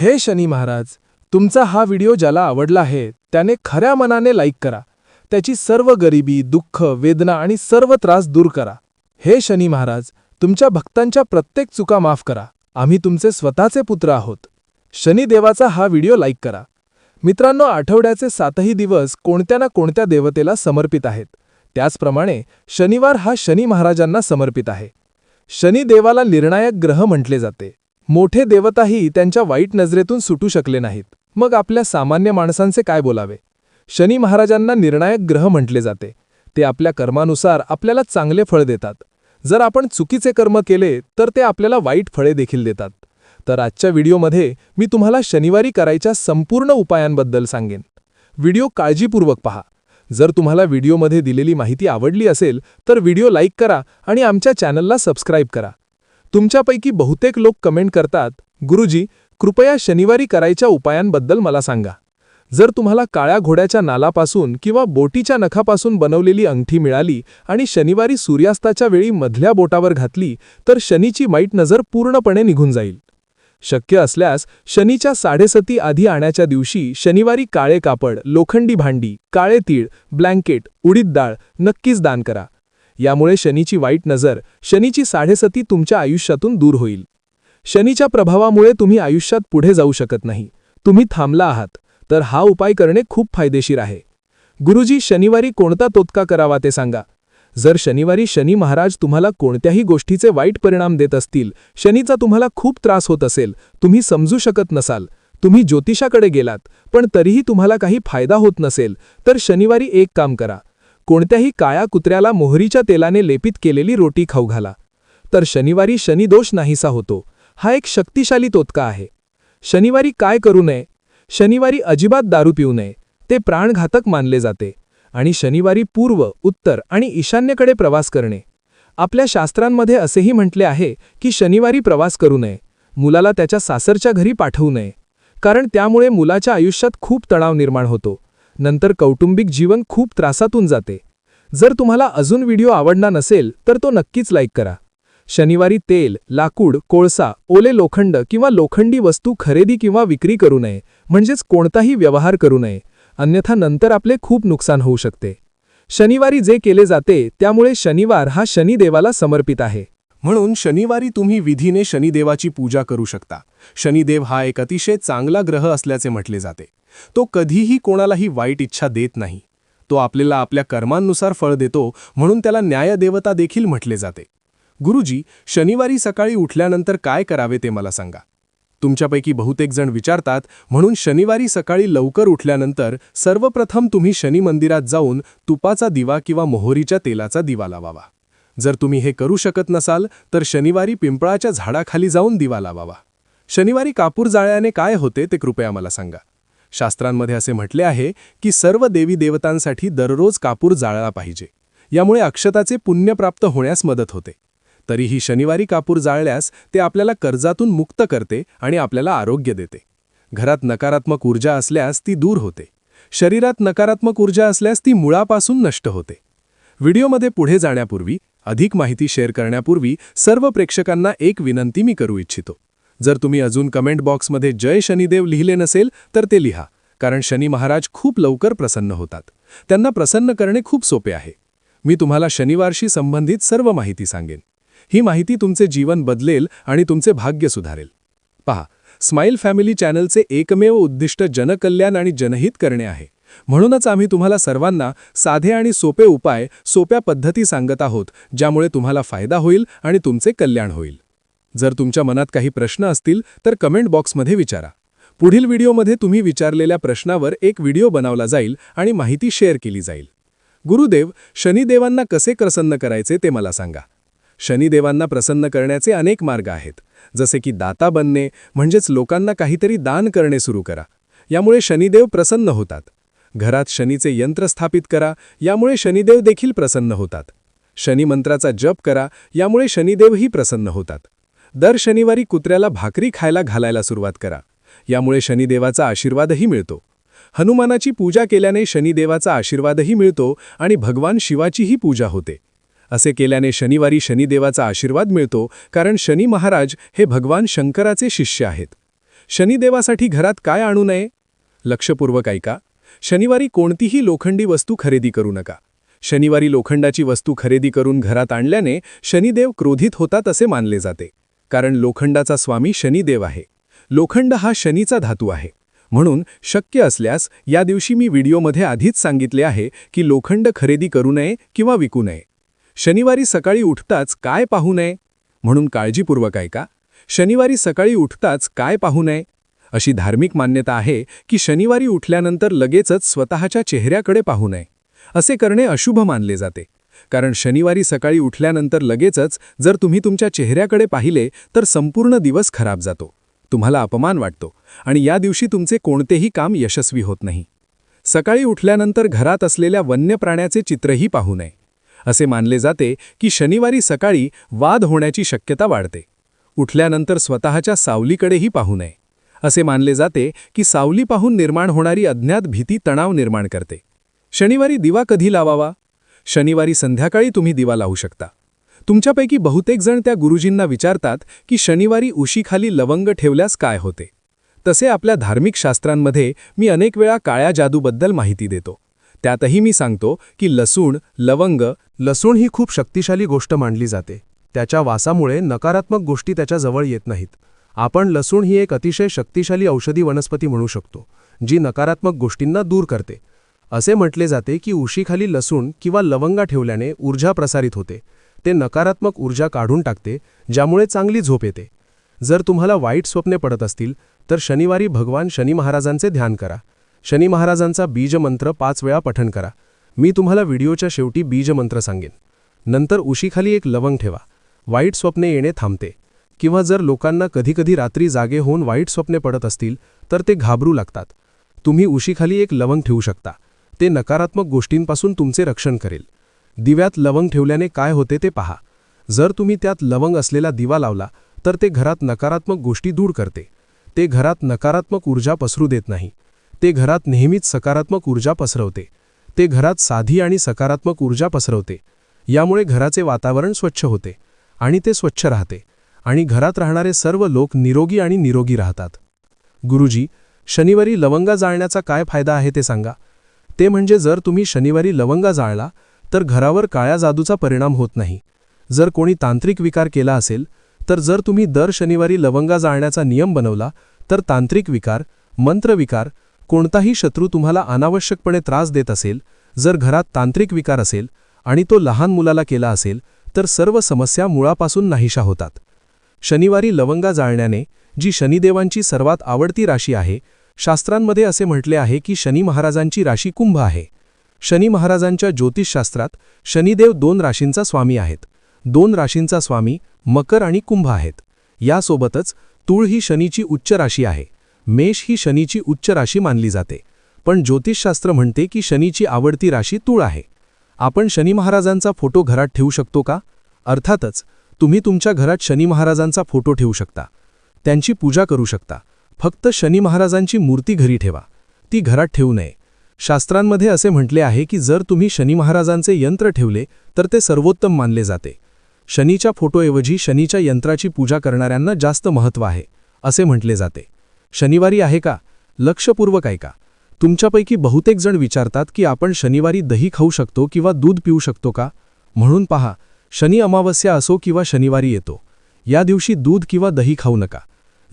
हे शनी महाराज तुमचा हा व्हिडिओ ज्याला आवडला आहे त्याने खऱ्या मनाने लाईक करा. त्याची सर्व गरिबी दुःख वेदना आणि सर्व त्रास दूर करा. हे शनी महाराज तुमच्या भक्तांच्या प्रत्येक चुका माफ करा. आम्ही तुमचे स्वतःचे पुत्र आहोत. शनिदेवाचा हा व्हिडिओ लाईक करा. मित्रांनो आठवड्याचे सातही दिवस कोणत्या ना कोणत्या देवतेला समर्पित आहेत. त्याचप्रमाणे शनिवार हा शनी महाराजांना समर्पित आहे. शनिदेवाला निर्णायक ग्रह म्हटले जाते. मोठे देवताही त्यांच्या वाईट नजरेतून सुटू शकले नाहीत. मग आपल्या सामान्य माणसांचे काय बोलावे? शनी महाराजांना निर्णायक ग्रह म्हटले जाते. ते आपल्या कर्मानुसार आपल्याला चांगले फळ देतात. जर आपण चुकीचे कर्म केले तर ते आपल्याला वाईट फळे देखील देतात. तर आजच्या व्हिडिओमध्ये मी तुम्हाला शनिवारी करायच्या संपूर्ण उपायांबद्दल सांगेन. व्हिडिओ काळजीपूर्वक पहा. जर तुम्हाला व्हिडिओमध्ये दिलेली माहिती आवडली असेल तर व्हिडिओ लाईक करा आणि आमच्या चॅनलला सबस्क्राईब करा. तुमच्यापैकी बहुतेक लोक कमेंट करतात गुरुजी कृपया शनिवारी करायच्या उपायांबद्दल मला सांगा. जर तुम्हाला काळ्या घोड्याच्या नालापासून किंवा बोटीच्या नखापासून बनवलेली अंगठी मिळाली आणि शनिवारी सूर्यास्ताच्या वेळी मधल्या बोटावर घातली तर शनीची वाईट नजर पूर्णपणे निघून जाईल. शक्य असल्यास शनीच्या साडेसती आधी आण्याच्या दिवशी शनिवारी काळे कापड लोखंडी भांडी काळे तीळ ब्लँकेट उडीद डाळ नक्कीच दान करा. यामुळे शनीची वाईट नजर शनीची साडेसती तुमच्या आयुष्यातून दूर होईल. शनीच्या प्रभावामुळे तुम्ही आयुष्यात पुढे जाऊ शकत नाही. तुम्ही थांबला आहात तर हा उपाय करणे खूप फायदेशीर आहे. गुरुजी शनिवारी कोणता तोतका करावा ते सांगा. जर शनिवारी शनी महाराज तुम्हाला कोणत्याही गोष्टीचे वाईट परिणाम देत असतील शनीचा तुम्हाला खूप त्रास होत असेल तुम्ही समजू शकत नसाल तुम्ही ज्योतिषाकडे गेलात पण तरीही तुम्हाला काही फायदा होत नसेल तर शनिवारी एक काम करा. कोणत्याही काळ्या कुत्र्याला मोहरीच्या तेलाने लेपित केलेली रोटी खाऊ घाला. तर शनिवारी शनिदोष नाहीसा होतो. हा एक शक्तिशाली तोतका आहे. शनिवारी काय करू नये? शनिवारी अजिबात दारू पिऊ नये. ते प्राणघातक मानले जाते. आणि शनिवारी पूर्व उत्तर आणि ईशान्येकडे प्रवास करणे. आपल्या शास्त्रांमध्ये असेही म्हटले आहे की शनिवारी प्रवास करू नये. मुलाला त्याच्या सासरच्या घरी पाठवू नये. कारण त्यामुळे मुलाच्या आयुष्यात खूप तणाव निर्माण होतो. नंतर कौटुंबिक जीवन खूप त्रासातून जाते. जर तुम्हाला अजून व्हिडिओ आवडला नसेल तर तो नक्कीच लाईक करा. शनिवारी तेल लाकूड कोळसा ओले लोखंड किंवा लोखंडी वस्तू खरेदी किंवा विक्री करू नये म्हणजेच कोणताही व्यवहार करू नये. अन्यथा नंतर आपले खूप नुकसान होऊ शकते. शनिवारी जे केले जाते त्यामुळे शनिवार हा शनिदेवाला समर्पित आहे. म्हणून शनिवारी तुम्ही विधीने शनिदेवाची पूजा करू शकता. शनिदेव हा एक अतिशय चांगला ग्रह असल्याचे म्हटले जाते. तो कधीही कोणालाही वाईट इच्छा देत नाही. तो आपल्याला आपल्या कर्मांनुसार फळ देतो म्हणून त्याला न्यायदेवता देखील म्हटले जाते. गुरुजी शनिवारी सकाळी उठल्यानंतर काय करावे ते मला सांगा. तुमच्यापैकी बहुतेक जण विचारतात म्हणून शनिवारी सकाळी लवकर उठल्यानंतर सर्वप्रथम तुम्ही शनी मंदिरात जाऊन तुपाचा दिवा किंवा मोहरीच्या तेलाचा दिवा लावावा. जर तुम्ही हे करू शकत नसाल तर शनिवारी पिंपळाच्या झाडाखाली जाऊन दिवा लावावा. शनिवारी कापूर जाळ्याने काय होते ते कृपया मला सांगा. शास्त्रांमध्ये असे म्हटले आहे की सर्व देवी देवतांसाठी दररोज कापूर जाळला पाहिजे. यामुळे अक्षताचे पुण्य प्राप्त होण्यास मदत होते. तरीही शनिवारी कापूर जाळल्यास ते आपल्याला कर्जातून मुक्त करते आणि आपल्याला आरोग्य देते. घरात नकारात्मक ऊर्जा असल्यास ती दूर होते. शरीरात नकारात्मक ऊर्जा असल्यास ती मुळापासून नष्ट होते. व्हिडिओमध्ये पुढे जाण्यापूर्वी अधिक माहिती शेअर करण्यापूर्वी सर्व प्रेक्षकांना एक विनंती मी करू इच्छितो. जर तुम्ही अजून कमेंट बॉक्समध्ये जय शनिदेव लिहिले नसेल तर ते लिहा कारण शनी महाराज खूप लवकर प्रसन्न होतात. त्यांना प्रसन्न करणे खूप सोपे आहे. मी तुम्हाला शनिवारशी संबंधित सर्व माहिती सांगेन. ही माहिती तुमचे जीवन बदलेल आणि तुमचे भाग्य सुधारेल. पहा स्माईल फॅमिली चॅनलचे एकमेव उद्दिष्ट जनकल्याण आणि जनहित करणे आहे. म्हणूनच आम्ही तुम्हाला सर्वांना साधे आणि सोपे उपाय सोप्या पद्धती सांगत आहोत ज्यामुळे तुम्हाला फायदा होईल आणि तुमचे कल्याण होईल. जर तुमच्या मनात काही प्रश्न असतील तर कमेंट बॉक्समध्ये विचारा. पुढील व्हिडिओमध्ये तुम्ही विचारलेल्या प्रश्नावर एक व्हिडिओ बनवला जाईल आणि माहिती शेअर केली जाईल. गुरुदेव शनिदेवांना कसे प्रसन्न करायचे ते मला सांगा. शनिदेवांना प्रसन्न करण्याचे अनेक मार्ग आहेत. जसे की दाता बनणे म्हणजेच लोकांना काहीतरी दान करणे सुरू करा. यामुळे शनिदेव प्रसन्न होतात. घरात शनीचे यंत्र स्थापित करा यामुळे शनिदेव देखील प्रसन्न होतात. शनिमंत्राचा जप करा यामुळे शनिदेवही प्रसन्न होतात. दर शनिवारी कुत्र्याला भाकरी खायला घालायला सुरुवात करा. यामुळे शनिदेवाचा आशीर्वादही मिळतो. हनुमानाची पूजा केल्याने शनिदेवाचा आशीर्वादही मिळतो आणि भगवान शिवाचीही पूजा होते. असे केल्याने शनिवारी शनिदेवाचा आशीर्वाद मिळतो कारण शनी महाराज हे भगवान शंकराचे शिष्य आहेत. शनिदेवासाठी घरात काय आणू नये? लक्षपूर्वक ऐका. शनिवारी कोणतीही लोखंडी वस्तू खरेदी करू नका. शनिवारी लोखंडाची वस्तू खरेदी करून घरात आणल्याने शनिदेव क्रोधित होतात असे मानले जाते. कारण लोखंडाचा स्वामी शनिदेव आहे. लोखंड हा शनीचा धातू आहे. म्हणून शक्य असल्यास या दिवशी मी व्हिडिओमध्ये आधीच सांगितले आहे की लोखंड खरेदी करू नये किंवा विकू नये. शनिवारी सकाळी उठताच काय पाहू नये? म्हणून काळजीपूर्वक ऐका. शनिवारी सकाळी उठताच काय पाहू नये? अशी धार्मिक मान्यता आहे की शनिवारी उठल्यानंतर लगेचच स्वतःच्या चेहऱ्याकडे पाहू नये. असे करणे अशुभ मानले जाते. कारण शनिवारी सकाळी उठल्यानंतर लगेचच जर तुम्ही तुमच्या चेहऱ्याकडे पाहिले तर संपूर्ण दिवस खराब जातो. तुम्हाला अपमान वाटतो आणि या दिवशी तुमचे कोणतेही काम यशस्वी होत नाही. सकाळी उठल्यानंतर घरात असलेल्या वन्य प्राण्याचे चित्रही पाहू नये. असे मानले जाते की शनिवारी सकाळी वाद होण्याची शक्यता वाढते. उठल्यानंतर स्वतःच्या सावलीकडेही पाहू नये. असे मानले जाते की सावली पाहून निर्माण होणारी अज्ञात भीती तणाव निर्माण करते. शनिवारी दिवा कधी लावावा? शनिवारी संध्याकाळी तुम्ही दिवा लावू शकता. तुमच्यापैकी बहुतेक जण त्या गुरुजींना विचारतात की शनिवारी उशीखाली लवंग ठेवल्यास काय होते? तसे आपल्या धार्मिक शास्त्रांमध्ये मी अनेक वेळा काळ्या जादूबद्दल माहिती देतो. त्यातही मी सांगतो की लसूण लवंग लसूण ही खूप शक्तिशाली गोष्ट मानली जाते. त्याच्या वासामुळे नकारात्मक गोष्टी त्याच्याजवळ येत नाहीत. आपण लसूण ही एक अतिशय शक्तिशाली औषधी वनस्पती म्हणू शकतो जी नकारात्मक गोष्टींना दूर करते. असे म्हटले जाते की उशीखाली लसूण किंवा लवंगा ठेवल्याने ऊर्जा प्रसारित होते. ते नकारात्मक ऊर्जा काढून टाकते ज्यामुळे चांगली झोप येते. जर तुम्हाला वाईट स्वप्ने पडत असतील तर शनिवारी भगवान शनी महाराजांचे ध्यान करा. शनी महाराजांचा बीजमंत्र पाच वेळा पठण करा. मी तुम्हाला व्हिडिओच्या शेवटी बीजमंत्र सांगेन. नंतर उशीखाली एक लवंग ठेवा. वाईट स्वप्ने येणे थांबते. किंवा जर लोकांना कधीकधी रात्री जागे होऊन वाईट स्वप्ने पडत असतील तर ते घाबरू लागतात. तुम्ही उशीखाली एक लवंग ठेवू शकता. ते नकारात्मक गोष्टींपासून तुमचे रक्षण करेल. दिव्यात लवंग ठेवल्याने काय होते ते पहा. जर तुम्ही त्यात लवंग असलेला दिवा लावला तर ते घरात नकारात्मक गोष्टी दूर करते. ते घरात नकारात्मक ऊर्जा पसरू देत नाही. ते घरात नेहमीच सकारात्मक ऊर्जा पसरवते. ते घरात साधी आणि सकारात्मक ऊर्जा पसरवते. यामुळे घराचे वातावरण स्वच्छ होते आणि ते स्वच्छ राहते. आणि घरात राहणारे सर्व लोक निरोगी आणि निरोगी राहतात. गुरुजी शनिवारी लवंगा जाळण्याचा काय फायदा आहे ते सांगा. ते म्हणजे जर तुम्ही शनिवारी लवंगा जाळला तर घरावर काळ्या जादूचा परिणाम होत नाही. जर कोणी तांत्रिक विकार केला असेल तर जर तुम्ही दर शनिवारी लवंगा जाळण्याचा नियम बनवला तर तांत्रिक विकार मंत्रविकार कोणताही शत्रू तुम्हाला अनावश्यकपणे त्रास देत असेल जर घरात तांत्रिक विकार असेल आणि तो लहान मुलाला केला असेल तर सर्व समस्या मुळापासून नाहीशा होतात. शनिवारी लवंगा जाळण्याने जी शनिदेवांची सर्वात आवडती राशी आहे शास्त्रांमध्ये असे म्हटले आहे की शनी महाराजांची राशी कुंभ आहे. शनी महाराजांच्या ज्योतिषशास्त्रात शनिदेव दोन राशींचा स्वामी आहेत. दोन राशींचा स्वामी मकर आणि कुंभ आहेत. यासोबतच तूळ ही शनीची उच्च राशी आहे. मेष ही शनीची उच्च राशी मानली जाते. पण ज्योतिषशास्त्र म्हणते की शनीची आवडती राशी तूळ आहे. आपण शनी महाराजांचा फोटो घरात ठेवू शकतो का? अर्थातच तुम्ही तुमच्या घरात शनी महाराजांचा फोटो ठेवू शकता. त्यांची पूजा करू शकता. फक्त शनी महाराजांची मूर्ती घरी ठेवा. ती घरात ठेवू नये. शास्त्रांमध्ये असे म्हटले आहे की जर तुम्ही शनी महाराजांचे यंत्र ठेवले तर ते सर्वोत्तम मानले जाते. शनीच्या फोटोऐवजी शनीच्या यंत्राची पूजा करणाऱ्यांना जास्त महत्त्व आहे असे म्हटले जाते. शनिवारी आहे का? लक्षपूर्वक ऐका. तुमच्यापैकी बहुतेक जण विचारतात की आपण शनिवारी दही खाऊ शकतो किंवा दूध पिऊ शकतो का? म्हणून पहा शनी अमावस्या असो किंवा शनिवारी येतो. या दिवशी दूध किंवा दही खाऊ नका.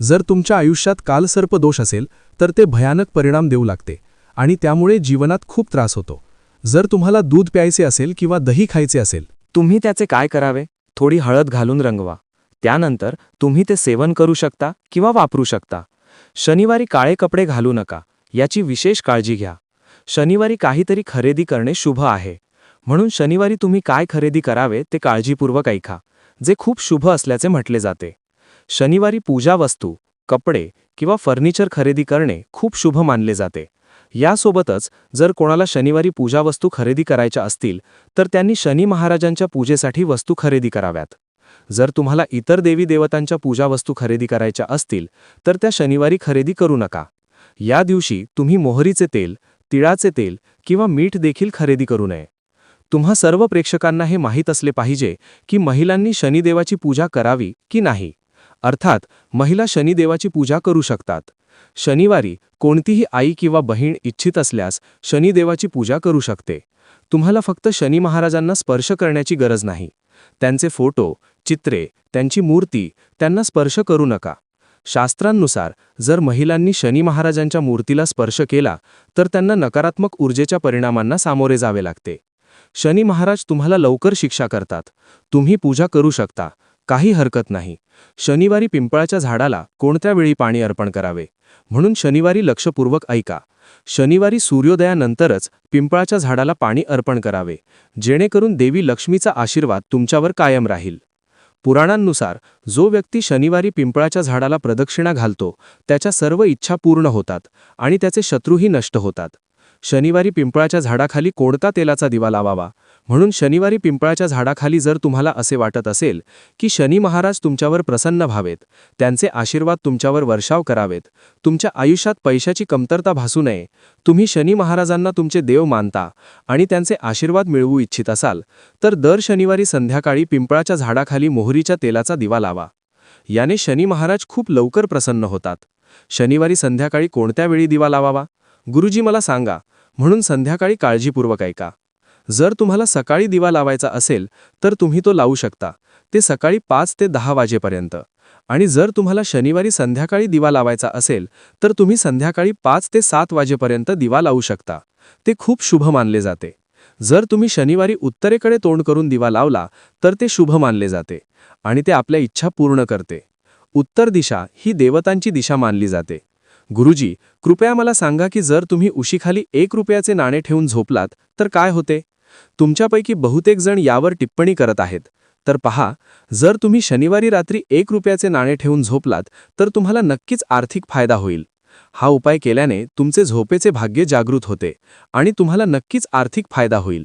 जर तुमच्या आयुष्यात कालसर्प दोष असेल तर ते भयानक परिणाम देऊ लागते आणि त्यामुळे जीवनात खूप त्रास होतो. जर तुम्हाला दूध प्यायचे असेल किंवा दही खायचे असेल तुम्ही त्याचे काय करावे? थोडी हळद घालून रंगवा. त्यानंतर तुम्ही ते सेवन करू शकता किंवा वापरू शकता. शनिवारी काळे कपडे घालू नका याची विशेष काळजी घ्या. शनिवारी काहीतरी खरेदी करणे शुभ आहे. म्हणून शनिवारी तुम्ही काय खरेदी करावे ते काळजीपूर्वक ऐका जे खूप शुभ असल्याचे म्हटले जाते. शनिवारी पूजा वस्तू कपडे किंवा फर्निचर खरेदी करणे खूप शुभ मानले जाते. यासोबतच जर कोणाला शनिवारी पूजा वस्तू खरेदी करायच्या असतील तर त्यांनी शनी महाराजांच्या पूजेसाठी वस्तू खरेदी कराव्यात. जर तुम्हाला इतर देवी देवतांच्या पूजा वस्तू खरेदी करायच्या असतील तर त्या शनिवारी खरेदी करू नका. या दिवशी तुम्ही मोहरीचे तेल तिळाचे तेल किंवा मीठ देखील खरेदी करू नये. तुम्हा सर्व प्रेक्षकांना हे माहीत असले पाहिजे की महिलांनी शनिदेवाची पूजा करावी की नाही. अर्थात महिला शनिदेवाची पूजा करू शकतात. शनिवारी कोणतीही आई किंवा बहीण इच्छित असल्यास शनिदेवाची पूजा करू शकते. तुम्हाला फक्त शनी महाराजांना स्पर्श करण्याची गरज नाही. त्यांचे फोटो चित्रे त्यांची मूर्ती त्यांना स्पर्श करू नका. शास्त्रांनुसार जर महिलांनी शनी महाराजांच्या मूर्तीला स्पर्श केला तर त्यांना नकारात्मक ऊर्जेच्या परिणामांना सामोरे जावे लागते. शनी महाराज तुम्हाला लवकर शिक्षा करतात. तुम्ही पूजा करू शकता. काही हरकत नाही. शनिवारी पिंपळाच्या झाडाला कोणत्या वेळी पाणी अर्पण करावे? म्हणून शनिवारी लक्षपूर्वक ऐका. शनिवारी सूर्योदयानंतरच पिंपळाच्या झाडाला पाणी अर्पण करावे. जेणेकरून देवी लक्ष्मीचा आशीर्वाद तुमच्यावर कायम राहील. पुराणांनुसार जो व्यक्ती शनिवारी पिंपळाच्या झाडाला प्रदक्षिणा घालतो त्याच्या सर्व इच्छा पूर्ण होतात आणि त्याचे शत्रूही नष्ट होतात. शनिवारी पिंपळाच्या झाडाखाली कोणता तेलाचा दिवा लावावा? म्हणून शनिवारी पिंपळाच्या झाडाखाली जर तुम्हाला असे वाटत असेल की शनी महाराज तुमच्यावर प्रसन्न व्हावेत त्यांचे आशीर्वाद तुमच्यावर वर्षाव करावेत तुमच्या आयुष्यात पैशाची कमतरता भासू नये तुम्ही शनी महाराजांना तुमचे देव मानता आणि त्यांचे आशीर्वाद मिळवू इच्छित असाल तर दर शनिवारी संध्याकाळी पिंपळाच्या झाडाखाली मोहरीच्या तेलाचा दिवा लावा. याने शनी महाराज खूप लवकर प्रसन्न होतात. शनिवारी संध्याकाळी कोणत्या वेळी दिवा लावावा? गुरुजी मला सांगा म्हणून संध्याकाळी काळजीपूर्वक ऐका. जर तुम्हाला सकाळी दिवा लावायचा असेल तर तुम्ही तो लावू शकता. ते सकाळी पाच ते दहा वाजेपर्यंत. आणि जर तुम्हाला शनिवारी संध्याकाळी दिवा लावायचा असेल तर तुम्ही संध्याकाळी पाच ते सात वाजेपर्यंत दिवा लावू शकता. ते खूप शुभ मानले जाते. जर तुम्ही शनिवारी उत्तरेकडे तोंड करून दिवा लावला तर ते शुभ मानले जाते. आणि ते आपल्या इच्छा पूर्ण करते. उत्तर दिशा ही देवतांची दिशा मानली जाते. गुरुजी कृपया मला सांगा की जर तुम्ही उशीखाली एक रुपयाचे नाणे ठेवून झोपलात तर काय होते? तुमच्यापैकी बहुतेक जण यावर टिप्पणी करत आहेत. तर पहा जर तुम्ही शनिवारी रात्री एक रुपयाचे नाणे ठेवून झोपलात तर तुम्हाला नक्कीच आर्थिक फायदा होईल. हा उपाय केल्याने तुमचे झोपेचे भाग्य जागृत होते आणि तुम्हाला नक्कीच आर्थिक फायदा होईल.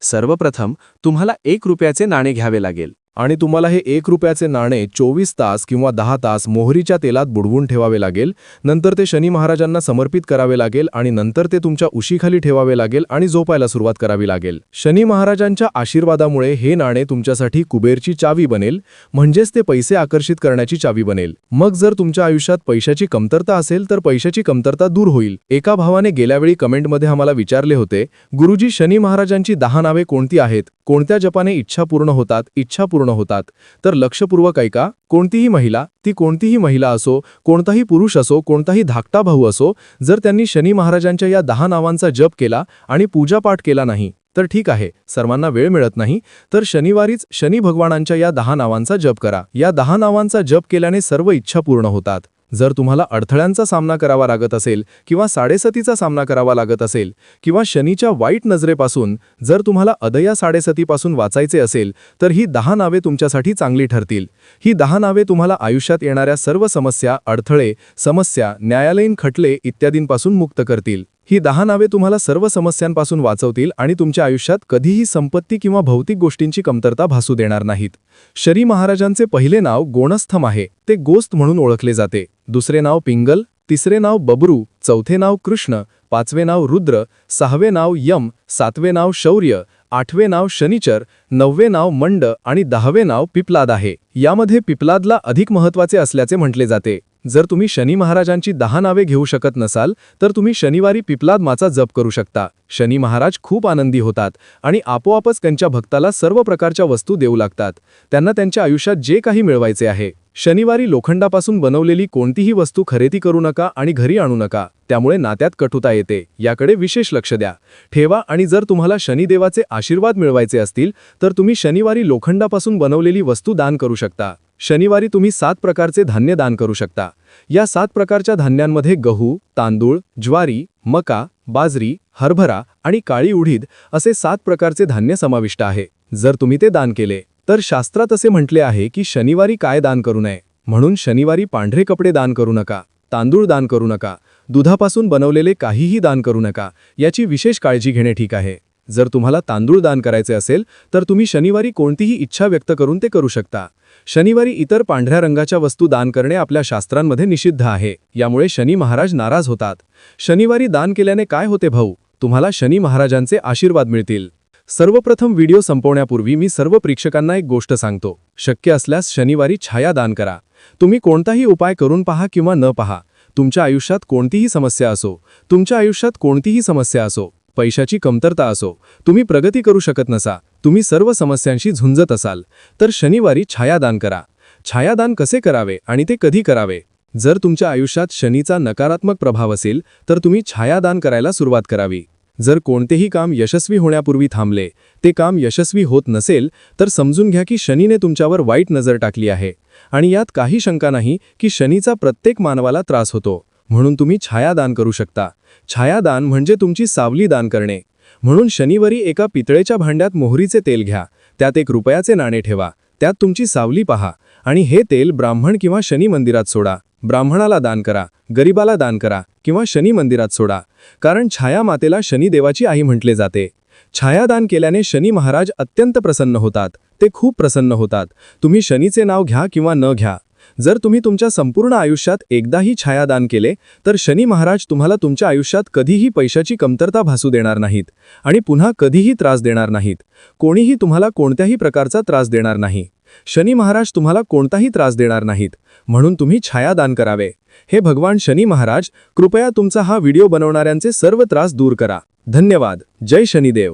सर्वप्रथम तुम्हाला एक रुपयाचे नाणे घ्यावे लागेल. आणि तुम्हाला हे एक रुपयाचे नाणे चोवीस तास किंवा दहा तास मोहरीच्या तेलात बुडवून ठेवावे लागेल. नंतर ते शनी महाराजांना समर्पित करावे लागेल आणि नंतर ते तुमच्या उशीखाली ठेवावे लागेल आणि झोपायला सुरुवात करावी लागेल. शनी महाराजांच्या आशीर्वादामुळे हे नाणे तुमच्यासाठी कुबेरची चावी बनेल म्हणजेच ते पैसे आकर्षित करण्याची चावी बनेल. मग जर तुमच्या आयुष्यात पैशाची कमतरता असेल तर पैशाची कमतरता दूर होईल. एका भावाने गेल्यावेळी कमेंटमध्ये आम्हाला विचारले होते गुरुजी शनी महाराजांची दहा नावे कोणती आहेत? कोणत्या जपाने इच्छा पूर्ण होतात इच्छा पूर्ण होतात? तर लक्षपूर्वक ऐका कोणतीही महिला ती कोणतीही महिला असो कोणताही पुरुष असो कोणताही धाकटा भाऊ असो जर त्यांनी शनी महाराजांच्या या दहा नावांचा जप केला आणि पूजापाठ केला नाही तर ठीक आहे सर्वांना वेळ मिळत नाही तर शनिवारीच शनी भगवानांच्या या दहा नावांचा जप करा. या दहा नावांचा जप केल्याने सर्व इच्छा पूर्ण होतात. जर तुम्हाला अडथळ्यांचा सामना करावा लागत असेल किंवा साडेसतीचा सामना करावा लागत असेल किंवा शनीच्या वाईट नजरेपासून जर तुम्हाला अदया साडेसतीपासून वाचायचे असेल तर ही दहा नावे तुमच्यासाठी चांगली ठरतील. ही दहा नावे तुम्हाला आयुष्यात येणाऱ्या सर्व समस्या अडथळे समस्या न्यायालयीन खटले इत्यादींपासून मुक्त करतील. ही दहा नावे तुम्हाला सर्व समस्यांपासून वाचवतील आणि तुमच्या आयुष्यात कधीही संपत्ती किंवा भौतिक गोष्टींची कमतरता भासू देणार नाहीत. शरी महाराजांचे पहिले नाव गोणस्थम आहे. ते गोस्त म्हणून ओळखले जाते. दुसरे नाव पिंगल तिसरे नाव बबरू चौथे नाव कृष्ण पाचवे नाव रुद्र सहावे नाव यम सातवे नाव शौर्य आठवे नाव शनिचर नववे नाव मंड आणि दहावे नाव पिपलाद आहे. यामध्ये पिपलादला अधिक महत्त्वाचे असल्याचे म्हटले जाते. जर तुम्ही शनी महाराजांची दहा नावे घेऊ शकत नसाल तर तुम्ही शनिवारी पिपलाद माचा जप करू शकता. शनी महाराज खूप आनंदी होतात आणि आपोआपच त्यांच्या भक्ताला सर्व प्रकारच्या वस्तू देऊ लागतात. त्यांना त्यांच्या आयुष्यात जे काही मिळवायचे आहे. शनिवारी लोखंडापासून बनवलेली कोणतीही वस्तू खरेदी करू नका आणि घरी आणू नका त्यामुळे नात्यात कठुता येते. याकडे विशेष लक्ष द्या. ठेवा आणि जर तुम्हाला शनिदेवाचे आशीर्वाद मिळवायचे असतील तर तुम्ही शनिवारी लोखंडापासून बनवलेली वस्तू दान करू शकता. शनिवारी तुम्ही सात प्रकारचे धान्य दान करू शकता. या सात प्रकारच्या धान्यांमध्ये गहू तांदूळ ज्वारी मका बाजरी हरभरा आणि काळी उडीद असे सात प्रकारचे धान्य समाविष्ट आहे. जर तुम्ही ते दान केले तर शास्त्रात असे म्हटले आहे की शनिवारी काय दान करू नये. म्हणून शनिवारी पांढरे कपडे दान करू नका तांदूळ दान करू नका दुधापासून बनवलेले काहीही दान करू नका याची विशेष काळजी घेणे ठीक आहे. जर तुम्हाला तांदूळ दान करायचे असेल तर तुम्ही शनिवारी कोणतीही इच्छा व्यक्त करून ते करू शकता. शनिवारी इतर पांढऱ्या रंगाच्या वस्तू दान करणे आपल्या शास्त्रांमध्ये निषिद्ध आहे. यामुळे शनी महाराज नाराज होतात. शनिवारी दान केल्याने काय होते भाऊ? तुम्हाला शनी महाराजांचे आशीर्वाद मिळतील. सर्वप्रथम व्हिडिओ संपवण्यापूर्वी मी सर्व प्रेक्षकांना एक गोष्ट सांगतो. शक्य असल्यास शनिवारी छाया दान करा. तुम्ही कोणताही उपाय करून पहा किंवा न पहा. तुमच्या आयुष्यात कोणतीही समस्या असो तुमच्या आयुष्यात कोणतीही समस्या असो पैशाची कमतरता असो तुम्ही प्रगती करू शकत नसा तुम्ही सर्व समस्यांशी झुंजत असाल तर शनिवारी छायादान करा. छायादान कसे करावे आणि ते कधी करावे? जर तुमच्या आयुष्यात शनीचा नकारात्मक प्रभाव असेल तर तुम्ही छायादान करायला सुरुवात करावी. जर कोणतेही काम यशस्वी होण्यापूर्वी थांबले ते काम यशस्वी होत नसेल तर समजून घ्या की शनीने तुमच्यावर वाईट नजर टाकली आहे. आणि यात काही शंका नाही की शनीचा प्रत्येक मानवाला त्रास होतो. म्हणून तुम्ही छायादान करू शकता. छायादान म्हणजे तुमची सावली दान करणे. म्हणून शनिवारी एका पितळेच्या भांड्यात मोहरीचे तेल घ्या. त्यात एक रुपयाचे नाणे ठेवा. त्यात तुमची सावली पहा. आणि हे तेल ब्राह्मण किंवा शनी मंदिरात सोडा. ब्राह्मणाला दान करा. गरिबाला दान करा. किंवा शनी मंदिरात सोडा. कारण छाया मातेला शनिदेवाची आई म्हटले जाते. छायादान केल्याने शनी महाराज अत्यंत प्रसन्न होतात. ते खूप प्रसन्न होतात. तुम्ही शनीचे नाव घ्या किंवा न घ्या. जर तुम्ही तुमच्या संपूर्ण आयुष्यात एकदाही छायादान केले तर शनी महाराज तुम्हाला तुमच्या आयुष्यात कधीही पैशाची कमतरता भासू देणार नाहीत आणि पुन्हा कधीही त्रास देणार नाहीत. कोणीही तुम्हाला कोणत्याही प्रकारचा त्रास देणार नाही. शनी महाराज तुम्हाला कोणताही त्रास देणार नाहीत. म्हणून तुम्ही छायादान करावे. हे भगवान शनी महाराज कृपया तुमचा हा व्हिडिओ बनवणाऱ्यांचे सर्व त्रास दूर करा. धन्यवाद. जय शनिदेव.